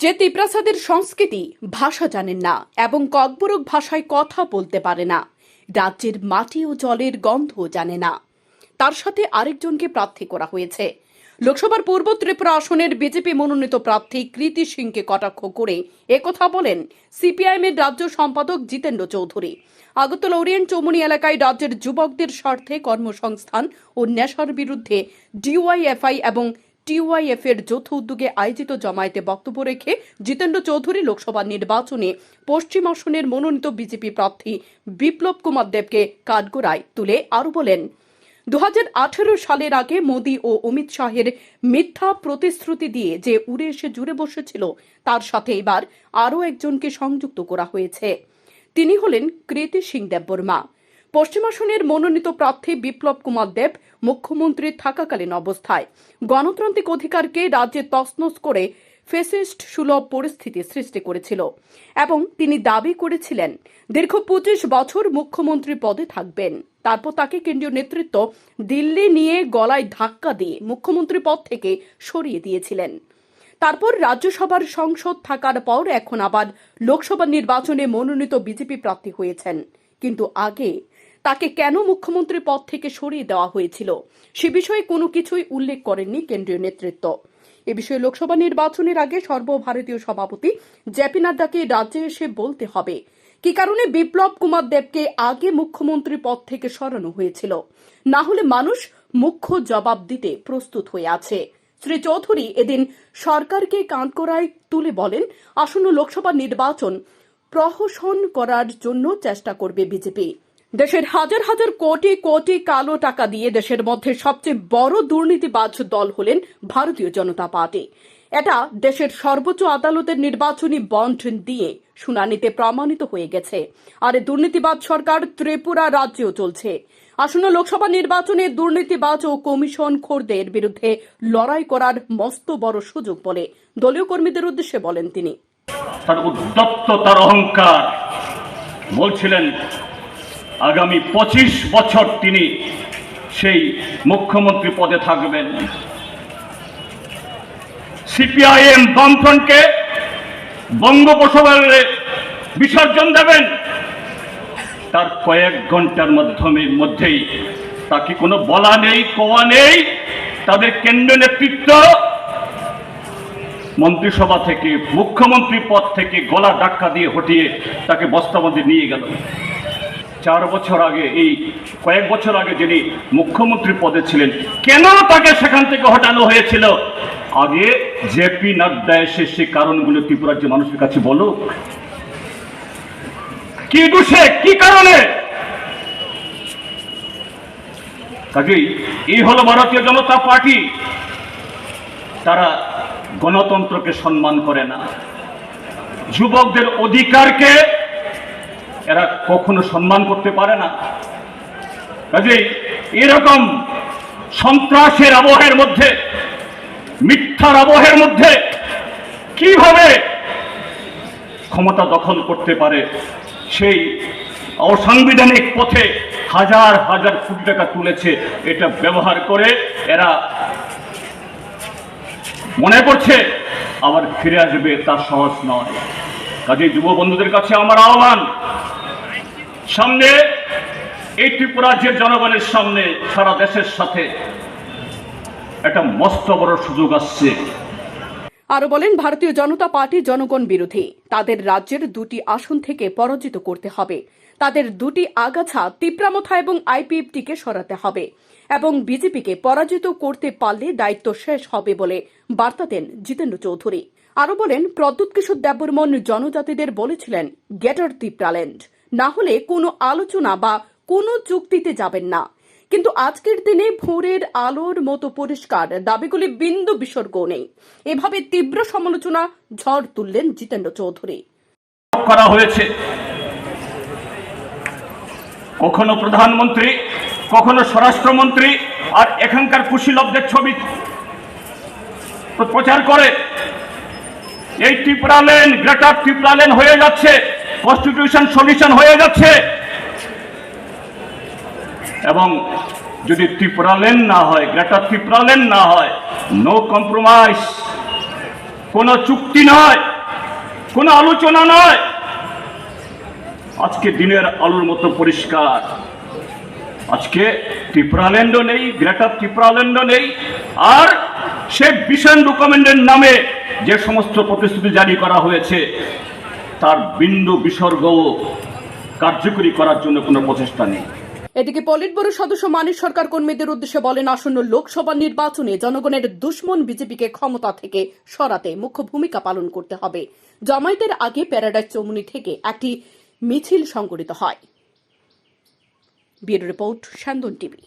যে তিপ্রাসাদের সংস্কৃতি, ভাষা জানেন না এবং ককবরক ভাষায় কথা বলতে পারে না। রাজ্যের মাটি ও জলের গন্ধ জানে না। তার সাথে আরেকজনকে প্রার্থী করা হয়েছে। লোকসভার পূর্ব ত্রিপুরা আসনের বিজেপি মনোনীত প্রার্থী কৃতি সিংকে কটাক্ষ করে একথা বলেন সিপিআইএমের রাজ্য সম্পাদক জিতেন্দ্র চৌধুরী। আগরতলা ওরিয়েন্ট চৌমুনি এলাকায় রাজ্যের যুবকদের স্বার্থে কর্মসংস্থান ও নেশার বিরুদ্ধে ডিওয়াইএফআই এবং টিওয়াইএফ এর যৌথ উদ্যোগে আয়োজিত জমায়েতে বক্তব্য রেখে জিতেন্দ্র চৌধুরী লোকসভা নির্বাচনে পশ্চিম আসনের মনোনীত বিজেপি প্রার্থী বিপ্লব কুমার দেবকে কাঠগোড়ায় তুলে আরও বলেন দু হাজার আঠেরো সালের আগে মোদী ও অমিত শাহের মিথ্যা প্রতিশ্রুতি দিয়ে যে উড়ে এসে জুড়ে বসেছিল, তার সাথে এবার আরও একজনকে সংযুক্ত করা হয়েছে। তিনি হলেন কৃতি সিং দেববর্মা। পশ্চিম আসনের মনোনীত প্রার্থী বিপ্লব কুমার দেব মুখ্যমন্ত্রী থাকাকালীন অবস্থায়। গণতান্ত্রিক অধিকারকে রাজ্যে তছনছ করে ফেসিস্ট সুলভ পরিস্থিতি সৃষ্টি করেছিল এবং তিনি দাবি করেছিলেন, দীর্ঘ পঁচিশ বছর মুখ্যমন্ত্রী পদে থাকবেন। তারপর তাকে কেন্দ্রীয় নেতৃত্ব দিল্লি নিয়ে গলায় ধাক্কা দিয়ে মুখ্যমন্ত্রী পদ থেকে সরিয়ে দিয়েছিলেন। তারপর রাজ্যসভার সংসদ থাকার পর এখন আবার লোকসভা নির্বাচনে মনোনীত বিজেপি প্রার্থী হয়েছেন। কিন্তু আগে তাকে কেন মুখ্যমন্ত্রী পদ থেকে সরিয়ে দেওয়া হয়েছিল? সে বিষয়ে কোনো কিছুই উল্লেখ করেননি কেন্দ্রীয় নেতৃত্ব। এ বিষয়ে লোকসভা নির্বাচনের আগে সর্বভারতীয় সভাপতি জেপি নাড্ডাকে রাজ্যে এসে বলতে হবে। কি কারণে বিপ্লব কুমার দেবকে আগে মুখ্যমন্ত্রী পদ থেকে সরানো হয়েছিল? না হলে মানুষ মুখ্য জবাব দিতে প্রস্তুত হয়ে আছে। শ্রী চৌধুরী এদিন সরকারকে কাঁধকড়ায় তুলে বলেন, আসন্ন লোকসভা নির্বাচন প্রহসন করার জন্য চেষ্টা করবে বিজেপি। দেশের হাজার হাজার কোটি কোটি কালো টাকা দিয়ে দেশের মধ্যে সবচেয়ে বড় দুর্নীতিবাজ দল হলেন ভারতীয় জনতা পার্টি। এটা দেশের সর্বোচ্চ আদালতের নির্বাচনী বন্ড দিয়ে শুনানিতে প্রমাণিত হয়ে গেছে। আর দুর্নীতিবাজ সরকার ত্রিপুরা রাজ্যেও চলছে। আসন্ন লোকসভা নির্বাচনে দুর্নীতিবাজ ও কমিশন খোরদের বিরুদ্ধে লড়াই করার মস্ত বড় সুযোগ বলে দলীয় কর্মীদের উদ্দেশ্যে বলেন তিনি। তার উদ্যত্ত তার অহংকার। বলছিলেন আগামী পঁচিশ বছর তিনি সেই মুখ্যমন্ত্রী পদে থাকবেন। সিপিআইএম বামফ্রন্টকে বঙ্গোপসাগরে বিসর্জন দেবেন। তার কয়েক ঘণ্টার মাধ্যমে মধ্যেই তাকে কোনো বলা নেই কোয়া নেই। তাদের কেন্দ্র নেতৃত্ব মন্ত্রিসভা থেকে, মুখ্যমন্ত্রী পদ থেকে গলা ডাক্কা দিয়ে হটিয়ে তাকে বস্তাবন্দি নিয়ে গেল। চার বছর আগে, এই কয়েক বছর আগে যিনি মুখ্যমন্ত্রী পদে ছিলেন, কেন তাকে সেখান থেকে হটানো হয়েছিল? আগে জেপি নাড্ডা এসে সে কারণগুলো ত্রিপুরার যে মানুষের কাছে বলো। কি দোষে? কি কারণে? কাজেই এই হলো ভারতীয় জনতা পার্টি। তারা গণতন্ত্রকে সম্মান করে না। যুবকদের অধিকারকে এরা কখনো সম্মান করতে পারে না। কাজেই এরকম সন্ত্রাসের আবহের মধ্যে, মিথ্যার আবহের মধ্যে কীভাবে ক্ষমতা দখল করতে পারে সেই অসাংবিধানিক পথে হাজার হাজার কোটি টাকা তুলেছে এটা ব্যবহার করে এরা মনে করছে আবার ফিরে আসবে তা সহজ নয়। কাজে যুব বন্ধুদের কাছে আমার আহ্বান সামনে এই ত্রিপুরা জনগণের সামনে সারা দেশের সাথে একটা মস্ত বড় সুযোগ আসছে। আরও বলেন, ভারতীয় জনতা পার্টি জনগণ বিরোধী। তাদের রাজ্যের দুটি আসন থেকে পরাজিত করতে হবে। তাদের দুটি আগাছা তিপ্রামথা এবং আইপিএফটিকে সরাতে হবে এবং বিজেপিকে পরাজিত করতে পারলে দায়িত্ব শেষ হবে বলে বার্তা দেন জিতেন্দ্র চৌধুরী। আরও বলেন, প্রদ্যুৎ কিশোর দেববর্মন জনজাতিদের বলেছিলেন, গেটার তিপ্রাল্যান্ড না হলে কোনো আলোচনা বা কোনো চুক্তিতে যাবেন না। কিন্তু আজকের দিনে ভোরের আলোর মতো পরিষ্কার দাবিগুলি বিন্দু বিসর্গ নেই। এভাবে তীব্র সমালোচনা ঝড় তুললেন জিতেন্দ্র চৌধুরী। করা হয়েছে। কখনো প্রধানমন্ত্রী, কখনো স্বরাষ্ট্রমন্ত্রী আর এখানকার কুশীলবদের ছবি প্রচার করে। এই টিপরালেন গ্রেটার টিপরালেন হয়ে যাচ্ছে। কনস্টিটিউশন সলিউশন হয়ে যাচ্ছে এবং যদি ত্রিপুরালেন না হয়, গ্রেটার ত্রিপুরালেন না হয় নো কম্প্রোমাইজ কোনো চুক্তি নয়, কোনো আলোচনা নয়। আজকে দিনের আলোর মতো পরিষ্কার। আজকে ত্রিপুরাল্যান্ডও নেই, গ্রেটার ত্রিপুরাল্যান্ডও নেই। আর সে বিশন ডকুমেন্টের নামে যে সমস্ত প্রতিশ্রুতি জারি করা হয়েছে তার বিন্দু বিসর্গ কার্যকরী করার জন্য কোনো প্রচেষ্টা নেই। এদিকে পলিট ব্যুরো সদস্য মানিক সরকার কর্মীদের উদ্দেশ্যে বলেন, আসন্ন লোকসভা নির্বাচনে জনগণের দুশ্মন বিজেপিকে ক্ষমতা থেকে সরাতে মুখ্য ভূমিকা পালন করতে হবে। জামাইতের আগে প্যারাডাইজ চৌমুনি থেকে একটি মিছিল সংগঠিত হয়। রিপোর্ট সান্দন টিভি।